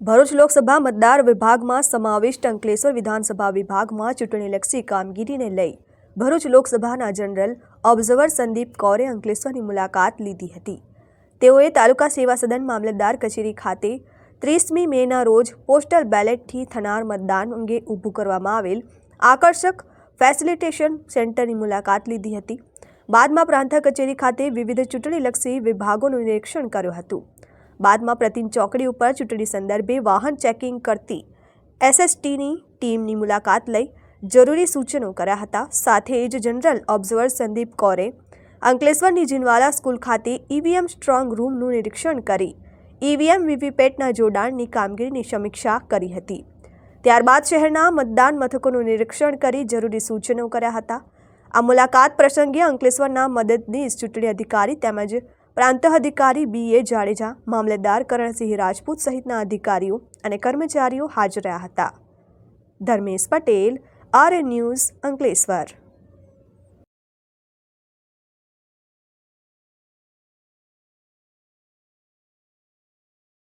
ભરૂચ લોકસભા મતદાર વિભાગમાં સમાવિષ્ટ અંકલેશ્વર વિધાનસભા વિભાગમાં ચૂંટણીલક્ષી કામગીરીને લઈ ભરૂચ લોકસભાના જનરલ ઓબ્ઝર્વર સંદીપ કૌરે અંકલેશ્વરની મુલાકાત લીધી હતી. તેઓએ તાલુકા સેવા સદન મામલતદાર કચેરી ખાતે ત્રીસમી મેના રોજ પોસ્ટલ બેલેટથી થનાર મતદાન અંગે ઊભું કરવામાં આવેલ આકર્ષક ફેસિલિટેશન સેન્ટરની મુલાકાત લીધી હતી. બાદમાં પ્રાંત કચેરી ખાતે વિવિધ ચૂંટણીલક્ષી વિભાગોનું નિરીક્ષણ કર્યું હતું. બાદમાં પ્રતિમ ચોકડી ઉપર ચૂંટણી સંદર્ભે વાહન ચેકિંગ કરતી એસએસટીની ટીમની મુલાકાત લઈ જરૂરી સૂચનો કર્યા હતા. સાથે જ જનરલ ઓબ્ઝર્વર સંદીપ કૌરે અંકલેશ્વરની જીનવાલા સ્કૂલ ખાતે ઈવીએમ સ્ટ્રોંગ રૂમનું નિરીક્ષણ કરી ઈવીએમ વીવીપેટના જોડાણની કામગીરીની સમીક્ષા કરી હતી. ત્યારબાદ શહેરના મતદાન મથકોનું નિરીક્ષણ કરી જરૂરી સૂચનો કર્યા હતા. આ મુલાકાત પ્રસંગે અંકલેશ્વરના મદદનીશ ચૂંટણી અધિકારી તેમજ પ્રાંત અધિકારી બી એ જાડેજા મામલતદાર કરણસિંહ રાજપૂત સહિતના અધિકારીઓ અને કર્મચારીઓ હાજર રહ્યા હતા. Dharmesh Patel R news, Ankleshwar.